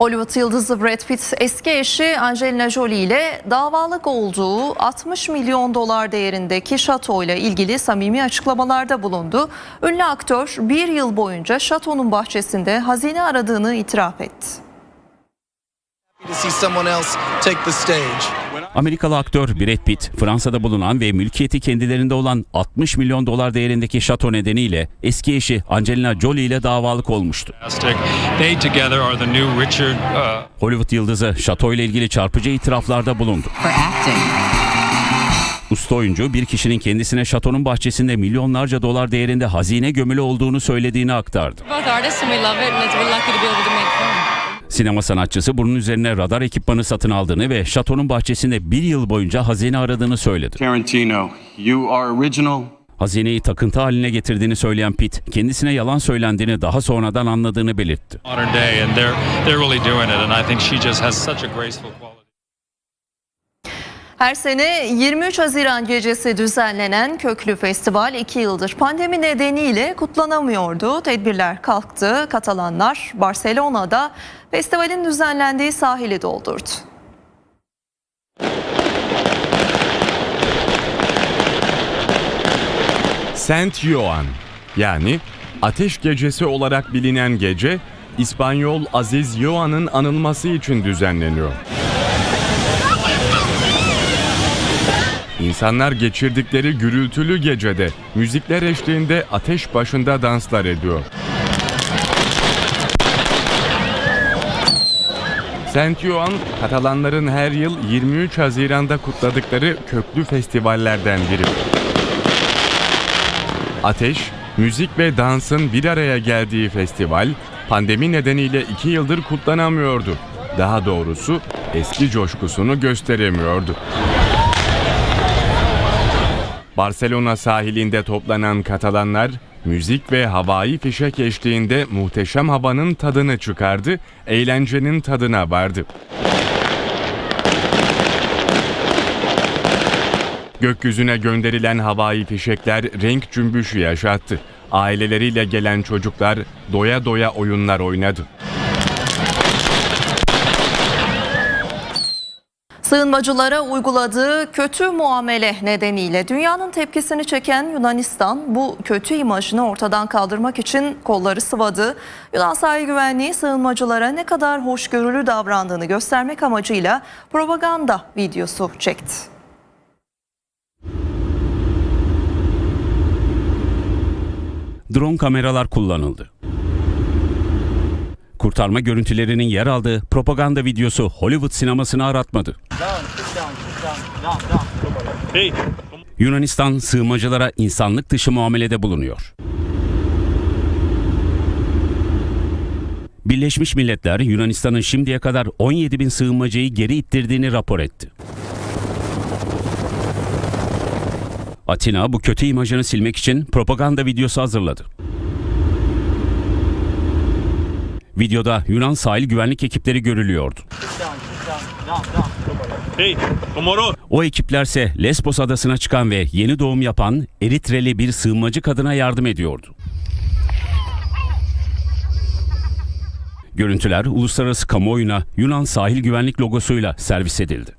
Hollywood yıldızı Brad Pitt eski eşi Angelina Jolie ile davalık olduğu 60 milyon dolar değerindeki şatoyla ilgili samimi açıklamalarda bulundu. Ünlü aktör bir yıl boyunca şatonun bahçesinde hazine aradığını itiraf etti. Amerikalı aktör Brad Pitt, Fransa'da bulunan ve mülkiyeti kendilerinde olan 60 milyon dolar değerindeki şato nedeniyle eski eşi Angelina Jolie ile davalık olmuştu. Uh, Hollywood yıldızı şato ile ilgili çarpıcı itiraflarda bulundu. Usta oyuncu bir kişinin kendisine şatonun bahçesinde milyonlarca dolar değerinde hazine gömülü olduğunu söylediğini aktardı. Sinema sanatçısı bunun üzerine radar ekipmanı satın aldığını ve şatonun bahçesinde bir yıl boyunca hazine aradığını söyledi. Tarantino, you are original. Hazineyi takıntı haline getirdiğini söyleyen Pitt, kendisine yalan söylendiğini daha sonradan anladığını belirtti. Her sene 23 Haziran gecesi düzenlenen Köklü Festival 2 yıldır pandemi nedeniyle kutlanamıyordu. Tedbirler kalktı. Katalanlar Barcelona'da festivalin düzenlendiği sahili doldurdu. Saint Joan yani Ateş Gecesi olarak bilinen gece İspanyol Aziz Joan'ın anılması için düzenleniyor. İnsanlar geçirdikleri gürültülü gecede müzikler eşliğinde ateş başında danslar ediyor. Saint Joan, Katalanların her yıl 23 Haziran'da kutladıkları köklü festivallerden biri. Ateş, müzik ve dansın bir araya geldiği festival, pandemi nedeniyle iki yıldır kutlanamıyordu. Daha doğrusu eski coşkusunu gösteremiyordu. Barcelona sahilinde toplanan Katalanlar, müzik ve havai fişek eşliğinde muhteşem havanın tadını çıkardı, eğlencenin tadına vardı. Gökyüzüne gönderilen havai fişekler renk cümbüşü yaşattı. Aileleriyle gelen çocuklar doya doya oyunlar oynadı. Sığınmacılara uyguladığı kötü muamele nedeniyle dünyanın tepkisini çeken Yunanistan bu kötü imajını ortadan kaldırmak için kolları sıvadı. Yunan sahil güvenliği sığınmacılara ne kadar hoşgörülü davrandığını göstermek amacıyla propaganda videosu çekti. Drone kameralar kullanıldı. Kurtarma görüntülerinin yer aldığı propaganda videosu Hollywood sinemasını aratmadı. Yunanistan sığınmacılara insanlık dışı muamelede bulunuyor. Birleşmiş Milletler Yunanistan'ın şimdiye kadar 17 bin sığınmacıyı geri ittirdiğini rapor etti. Atina bu kötü imajını silmek için propaganda videosu hazırladı. Videoda Yunan sahil güvenlik ekipleri görülüyordu. O ekiplerse Lesbos adasına çıkan ve yeni doğum yapan Eritreli bir sığınmacı kadına yardım ediyordu. Görüntüler uluslararası kamuoyuna Yunan sahil güvenlik logosuyla servis edildi.